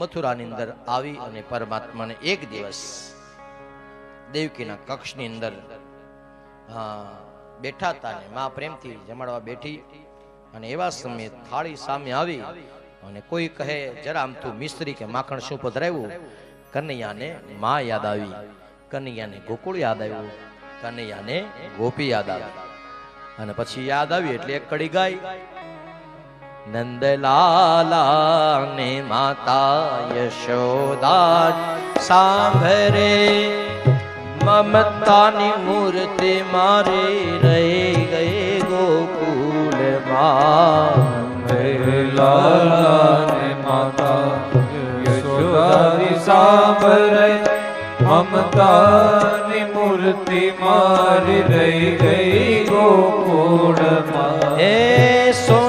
મથુરાની અંદર આવી અને પરમાત્માને એક દિવસ દેવકીના કક્ષની અંદર બેઠા હતા મા પ્રેમથી જમાડવા બેઠી અને એવા સમયે થાળી સામે આવી અને કોઈ કહે, જરા આમ તું મિસ્ત્રી કે માખણ શું પધરાવ્યું? કનૈયાને મા યાદ આવી. કનૈયાને ગોકુળ યાદ આવ્યું. કનૈયાને ગોપી યાદ આવી. અને પછી યાદ આવી એટલે એક કડી ગાય. નંદલાલા ને માતા યશોદા સાંભરે મમતાની મૂર્તિ મારી રહી ગઈ ગોકુલમાં લાલાને માતા યશોદાની સાંભરે મમતાની મૂર્તિ મારી રહી ગઈ ગોકુળમાં એ સોના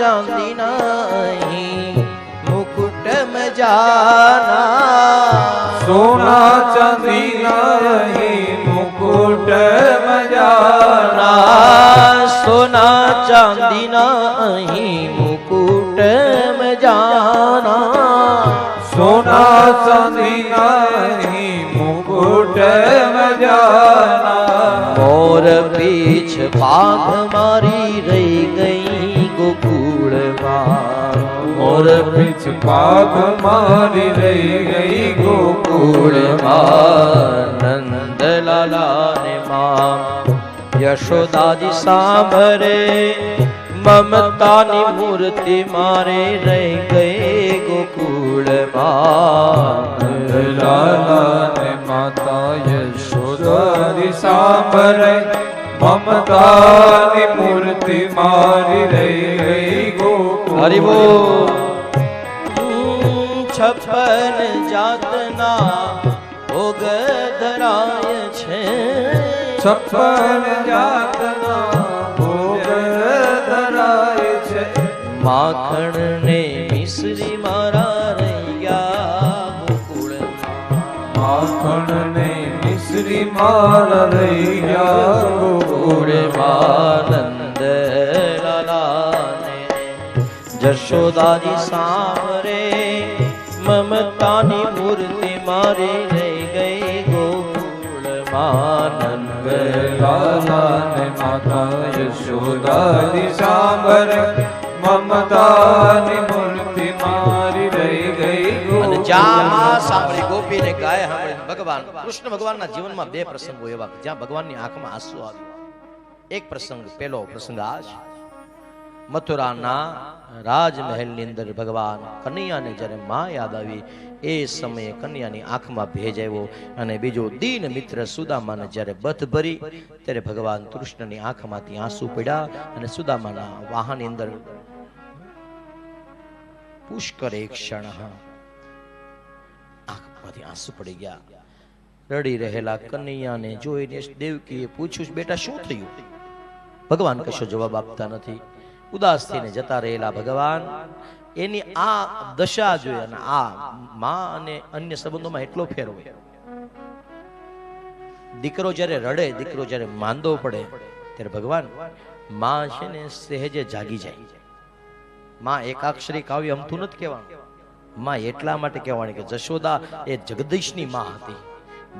ચાંદીના અહીં મુકુટ મજાના. સોના ચાંદી અહીં મુકુટ મજાના. સોના ચાંદી અહીં મુકુટ મજાના. સોના ચાંદી અહીં મુકુટ મજાના. મોર પીછ પાઘ મારી મોર પીછ પાગ મારી રહી ગઈ ગોકુળ નંદ લાલાને માં યશોદાજી સાંભરે મમતાની મૂર્તિ મારે રહી ગઈ ગોકુળ લાલાને માતા યશોદાજી સાંભરે મમતાની મૂર્તિ મારી રહી ગઈ ગોકુળ. હરિવો છપ્પન જાતના ભોગ ધરાય છે. છપ્પન જાતના ભોગ ધરાય છે. માખણ ને મિશ્રી મારા રૈયા ગોકુળમાં માખણ ને મિશ્રી મારા રૈયા ગોકુળમાં માનંદ લાલાને જશોદાજી સામરે મમતાની મૂર્તિ મારી રહી ગઈ ને માતા યશોદાની સાંભર મમતાની મૂર્તિ મારી રહી ગઈ જ્યાં સાંભળી ગોપીને ગાય સાંભળી ભગવાન કૃષ્ણ ભગવાનના જીવનમાં બે પ્રસંગો એવા જ્યાં ભગવાનની આંખમાં આંસુ આવ્યું. એક પ્રસંગ પેલો પ્રસંગ આ છે મથુરાના રાજમહેલની અંદર ભગવાન કનૈયાને જ્યારે માં યાદ આવી, એ સમયે કન્યાની આંખમાં ભેજ આવ્યો અને બીજો દીન મિત્ર સુદામાને જ્યારે બથ ભરી, ત્યારે ભગવાન કૃષ્ણની આંખમાંથી આંસુ પડ્યા અને સુદામાના વાહનની અંદર પુષ્કર એક ક્ષણ આંખમાંથી આંસુ પડી ગયા. રડી રહેલા કનૈયાને જોઈને દેવકીએ પૂછ્યું, બેટા, શું થયું? ભગવાન કશો જવાબ આપતા નથી. ઉદાસ થઈને જતા રહેલા ભગવાન. એની આ દશા જોઈ અને આ માં અને અન્ય સંબંધોમાં એટલો ફેર હોય. દીકરો જ્યારે રડે, દીકરો જ્યારે માંદો પડે, ત્યારે ભગવાનમાં છે ને સહેજે જાગી જાય. માં એકાક્ષરી કાવ્ય અમથું નથી કહેવાનું. માં એટલા માટે કહેવાની કે જશોદા એ જગદીશની માં હતી.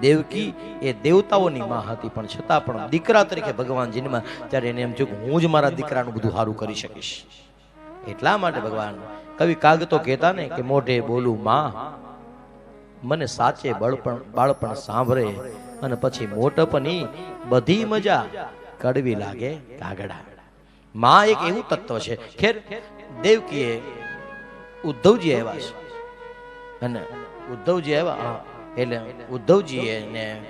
દેવકી એ દેવતાઓની માં હતી. પણ છતાં પણ દીકરા તરીકે ભગવાન જન્મા ત્યારે એને એમ થયું હું જ મારા દીકરાનું બધું સારું કરી શકીશ. એટલા માટે ભગવાન કવિ કાગ તો કહેતા ને કે મોઢે બોલું, માં, મને સાચે બળપણ, બાળપણ સાંભળે અને પછી મોટપની બધી મજા કડવી લાગે કાગડા. માં એક એવું તત્વ છે. ખેર, દેવકીએ ઉદ્ધવજી આવ્યા છે. અને ઉદ્ધવજી આવ્યા એટલે ઉદ્ધવજીએ એને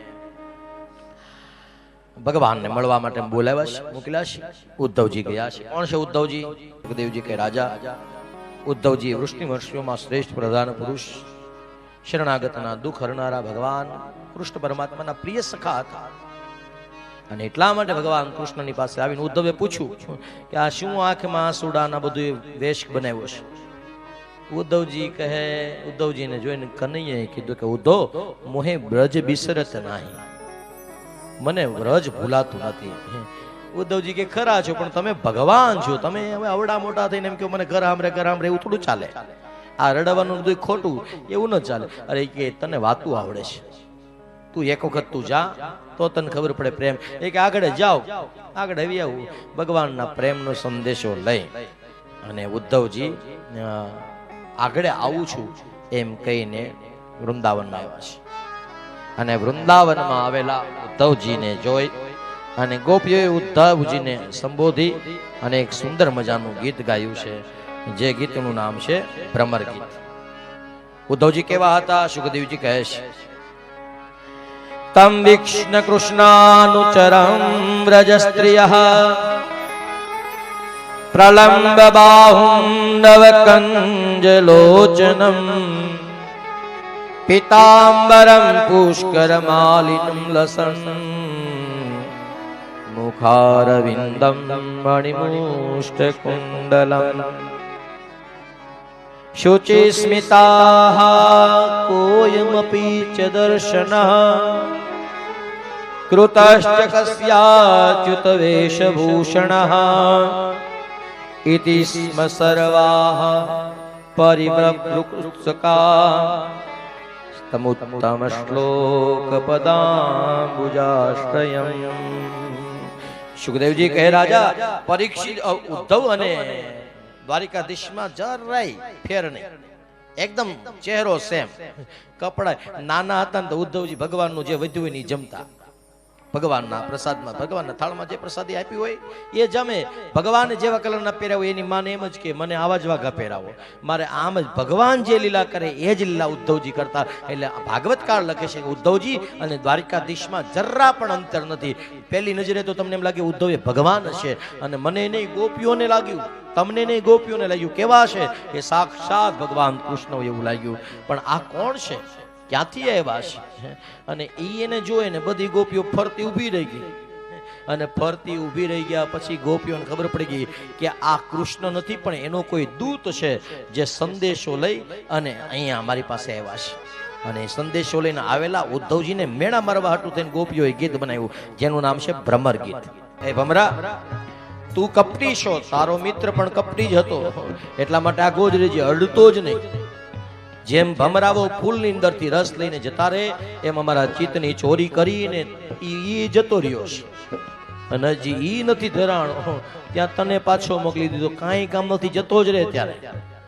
ભગવાનને મળવા માટે બોલાવ્યા છે, મોકલ્યા છે. ઉદ્ધવજી ગયા છે. કોણ છે ઉદ્ધવજી? દેવજી કે રાજા. ઉદ્ધવજી વૃષ્ણિ વર્ષીઓમાં શ્રેષ્ઠ પ્રધાન પુરુષ, શરણાગતના દુઃખ હરનારા ભગવાન, કૃષ્ણ પરમાત્માના પ્રિય સખા હતા. અને એટલા માટે ભગવાન કૃષ્ણની પાસે આવીને ઉદ્ધવે પૂછ્યું કે આ શું આંખમાં આંસુડાના બધું વેશ બનાવ્યો છે? ઉદ્ધવજી કહે, ઉદ્ધવજીને જોઈને કનૈયાએ કીધું કે, ઉદ્ધવ, મોહે બ્રજ બિસરત નહીં. મને વ્રજ ભૂલાતું નથી. ઉદ્ધવજી કે, ખરા છો, પણ તમે ભગવાન છો. તમે હવે અવડા મોટા થઈને એમ કે મને ઘર આમરે ઘર આમરે એવું થોડું ચાલે. આ રડવાનું બધું ખોટું, એવું ન ચાલે. અરે કે, તને વાતું આવડે છે. તું એક વખત તું જા, તો તને ખબર પડે પ્રેમ. એ કે, આગળ જાઓ, આગળ આવી આવું. ભગવાનના પ્રેમનો સંદેશો લઈ અને ઉદ્ધવજી આગળ આવું છું એમ કહીને વૃંદાવનમાં આવ્યા છે. અને વૃંદાવનમાં આવેલા ઉદ્ધવજીને જોઈ અને ગોપીઓએ ઉદ્ધવજીને સંબોધી અને એક સુંદર મજાનું ગીત ગાયું છે. જે ગીતનું નામ છે ભ્રમર ગીત. ઉદ્ધવજી કેવા હતા? સુખદેવજી કહે છે, તમ વિષ્ણ કૃષ્ણાનુચરમ વ્રજ સ્ત્રિય પ્રલંબ બાહું નવકંજલોચનમ પીતાંબરમ પુષ્કરમાલિનમ લસન મુખારવિંદમ મણિમુષ્ટકુંડલમ शुचिस्मिताः कोऽयमपि च दर्शनः कृतश्च कस्याच्युतवेशभूषणः इति स्म सर्वाः परिव्रवृत्सका તમુત્તમશ્લોકપદાંબુજાશ્રયમ સુખદેવજી કહે રાજા પરીક્ષિત અ, ઉદ્ધવ અને દ્વારિકાધીશમાં જરાય ફેર નહીં એકદમ ચહેરો સેમ કપડા નાના હતા ને તો ઉદ્ધવજી ભગવાનનું જે વધ્યું હોય ને ઈ જમતા ભગવાનના પ્રસાદમાં, ભગવાનના થાળમાં જે પ્રસાદી આપી હોય, એ જમે. ભગવાન જેવા કલરના પહેર્યા હોય એની માને એમ જ કે, મને આવા જ વાઘા પહેરાવો. મારે આમ જ ભગવાન જે લીલા કરે, એ જ લીલા ઉદ્ધવજી કરતા. એટલે ભાગવત કાળ લખે છે ઉદ્ધવજી અને દ્વારિકાધીશમાં જરા પણ અંતર નથી. પહેલી નજરે તો તમને એમ લાગે ઉદ્ધવ એ ભગવાન હશે અને મને નહીં, ગોપીઓને લાગ્યું. તમને નહીં, ગોપીઓને લાગ્યું. કેવા છે? એ સાક્ષાત ભગવાન કૃષ્ણ એવું લાગ્યું. પણ આ કોણ છે? ક્યાંથી આવ્યા છે? અને ઈ એને જોઈ ને બધી ગોપીઓ ફરતી ઊભી રહી ગઈ. અને ફરતી ઊભી રહી ગયા પછી ગોપીઓને ખબર પડી ગઈ કે આ કૃષ્ણ નથી, પણ એનો કોઈ દૂત છે જે સંદેશો લઈ અને અહીંયા અમારી પાસે આવ્યા છે. અને સંદેશો લઈને આવેલા ઉદ્ધવજીને મેળા મારવા હાટું થઈને ગોપીઓએ ગીત બનાવ્યું, જેનું નામ છે ભ્રમર ગીત. એ ભમરા, તું કપટી છો, તારો મિત્ર પણ કપટી જ હતો. એટલા માટે આ ગોજરીજી અડતો જ નહીં. જેમ ભમરાવો ફૂલની અંદરથી રસ લઈને જતા રહે, એમ અમારા ચિત્તની ચોરી કરીને ઈ જતો રહ્યો છે. અને હજી ઈ નથી ધરાણો ત્યાં તને પાછો મોકલી દીધો, કાંઈ કામ નથી, જતો જ રહે ત્યારે.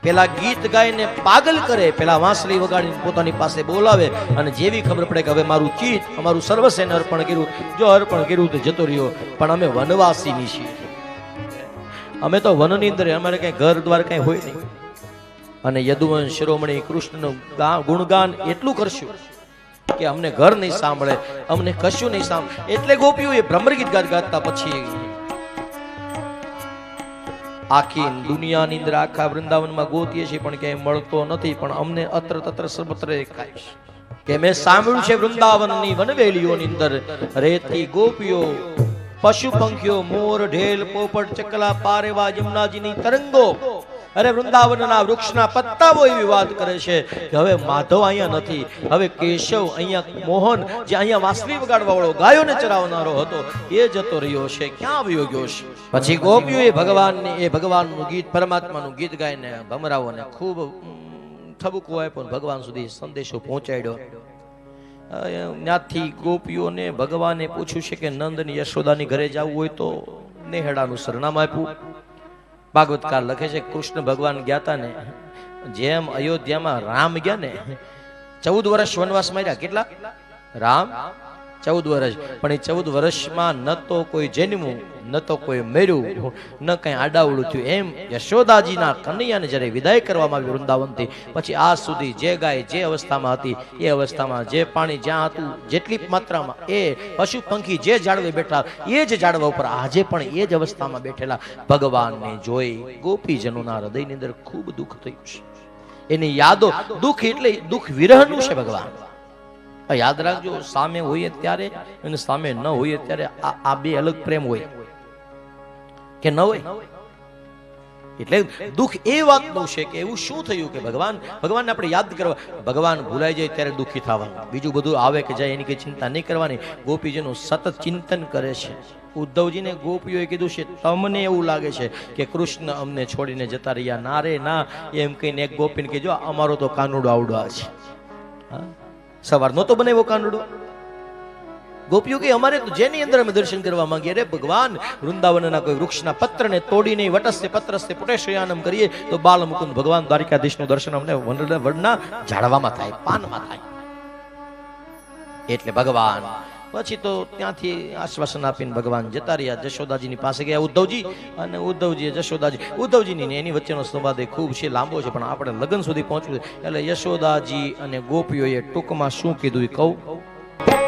પેલા ગીત ગાઈને પાગલ કરે, પેલા વાંસળી વગાડીને પોતાની પાસે બોલાવે, અને જેવી ખબર પડે કે હવે મારું ચિત્ત, અમારું સર્વસેને અર્પણ કર્યું, જો અર્પણ કર્યું તો જતો રહ્યો, પણ અમે વનવાસીની છીએ. અમે તો વનની અંદર, અમારે કઈ ઘર દ્વાર કઈ હોય નહીં. અને યદુવંશ શિરોમણી કૃષ્ણનું ગુણગાન એટલું કરશું કે અમને ઘર નહીં સાંભળે, અમને કશું નહીં સાંભળે એટલે ગોપીઓ એ ભ્રમરગીત ગાત ગાતા પછી આખી દુનિયાની અંદર આખા વૃંદાવનમાં ગોતીએ છીએ, પણ ક્યાંય મળતો નથી, પણ અમને અત્ર તત્ર સર્વત્ર છે. કે મેં સાંભળ્યું છે વૃંદાવનની વનવેલીઓની અંદર, રેતી ગોપીઓ, પશુ પંખીઓ, મોર, ઢેલ, પોપટ, ચકલા, પારેવા, જમનાજીની તરંગો અરે વૃંદાવનના વૃક્ષના પત્તાઓ એવી વાત કરે છે કે હવે માધવ અહીંયા નથી. હવે કેશવ અહીંયા મોહન જે અહીંયા વાંસળી વગાડવા વાળો ગાયોને ચરાવનારો હતો, એ જતો રહ્યો છે. ક્યાં આવ્યો ગયો છે? પછી ગોપીઓ એ ભગવાનને, એ ભગવાનનું ગીત, પરમાત્માનું ગીત ગાઈને ભમરાઓને ખૂબ ઠબુકો આપ્યો ભગવાન સુધી સંદેશો પહોંચાડ્યો. ત્યાંથી ગોપીઓને, ભગવાને પૂછ્યું છે કે નંદની યશોદાની ઘરે જવું હોય તો નેહડાનું સરનામું આપ્યું. ભાગવતકાર લખે છે, કૃષ્ણ ભગવાન ગયા ને, જેમ અયોધ્યામાં રામ ગયા ને, ચૌદ વર્ષ વનવાસ માર્યા. કેટલા? રામ ચૌદ વર્ષ પણ એ ચૌદ વર્ષમાં ન તો કોઈ જન્મ્યું, ન તો કોઈ મર્યું, ન કઈ આડાવડું થયું. એમ યશોદાજીના કનૈયાને જ્યારે વિદાય કરવામાં આવી વૃંદાવનથી, પછી આજ સુધી જે ગાય જે અવસ્થામાં હતી, એ અવસ્થામાં જે પાણી જ્યાં હતું, જેટલી માત્રામાં, એ પશુ પંખી જે જાળવે બેઠા, એ જ ઝાડવા ઉપર આજે પણ એ જ અવસ્થામાં બેઠેલા ભગવાનને જોઈ ગોપીજનોના હૃદયની અંદર ખૂબ દુઃખ થયું છે. એની યાદો, દુઃખ એટલે દુઃખ વિરહનું છે ભગવાન. યાદ રાખજો, સામે હોઈએ ત્યારે અને સામે ન હોઈએ ત્યારે આ બે અલગ પ્રેમ હોય. કે ન હોય? એટલે દુઃખ એ વાતનું છે કે એવું શું થયું કે ભગવાન ભગવાનને આપણે યાદ કરવા ભગવાન ભૂલાઈ જાય ત્યારે દુઃખી થવાનું. બીજું બધું આવે કે જાય એની કંઈ ચિંતા નહીં કરવાની. ગોપીજીનું સતત ચિંતન કરે છે. ઉદ્ધવજીને ગોપીઓએ કીધું છે, તમને એવું લાગે છે કે કૃષ્ણ અમને છોડીને જતા રહ્યા. ના રે, ના. એમ કહીને એક ગોપીને કીધું અમારો તો કાનુડો આવડો છે. હા? સવાર નહોતો બનાવ્યો કાનુડો ગોપીઓ કે અમારે તો જેની અંદર અમે દર્શન કરવા માંગીએ રે, ભગવાન, વૃંદાવનના કોઈ વૃક્ષના પત્રને તોડીને વટસ્ય પત્રસ્ય પુટેશયાનમ કરીએ, તો બાલ મુકુંદ ભગવાન દ્વારિકાધીશનું દર્શન અમને વનના ઝાડવામાં થાય, પાનમાં થાય. એટલે ભગવાન પછી તો ત્યાંથી આશ્વાસન આપીને ભગવાન જતા રહ્યા. જશોદાજીની પાસે ગયા ઉદ્ધવજી અને ઉદ્ધવજીએ જશોદાજી, ઉદ્ધવજીની એની વચ્ચેનો સંવાદ એ ખૂબ છે, લાંબો છે, પણ આપણે લગ્ન સુધી પહોંચવું એટલે યશોદાજી અને ગોપીઓએ ટૂંકમાં શું કીધું એ કહું.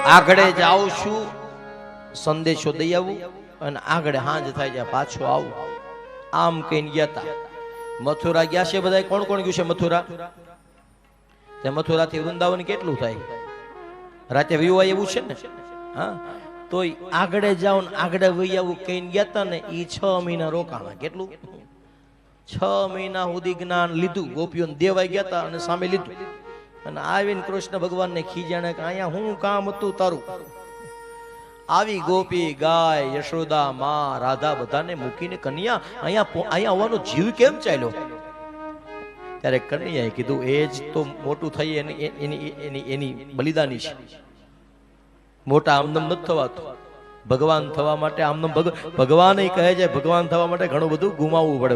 આગળ જાઉં છું, સંદેશો દઈ આવું અને આગળ હાંજ થાય ત્યાં પાછો આવું. આમ કહીને ગયા તા. મથુરા ગયા છે બધા કોણ કોણ ગયું છે મથુરા? તે મથુરાથી વૃંદાવન કેટલું થાય? રાતે વ્યુ એવું છે ને? હા? તોય આગળ જાઓ ને આગળ વહી આવું કહીને ગયા તા ને એ છ મહિના રોકાણા. કેટલું? છ મહિના સુધી જ્ઞાન લીધું, ગોપીઓને દેવાઈ ગયા તા અને સામે લીધું. અને આવીને કૃષ્ણ ભગવાનને ખીજાણે કે અહીંયા હું કામ હતું તારું? આવી ગોપી, ગાય, યશોદા, માં, રાધા બધાને મૂકીને કન્યા, અહીંયા અહીંયા આવવાનો જીવ કેમ ચાલ્યો? ત્યારે કન્યાએ કીધું એ જ તો મોટું થઈ એની એની એની એની બલિદાની છે. મોટા આમનમ નથી થવાતું ભગવાન થવા માટે આમનમ ભગ ભગવાન કહે છે, ભગવાન થવા માટે ઘણું બધું ગુમાવવું પડે.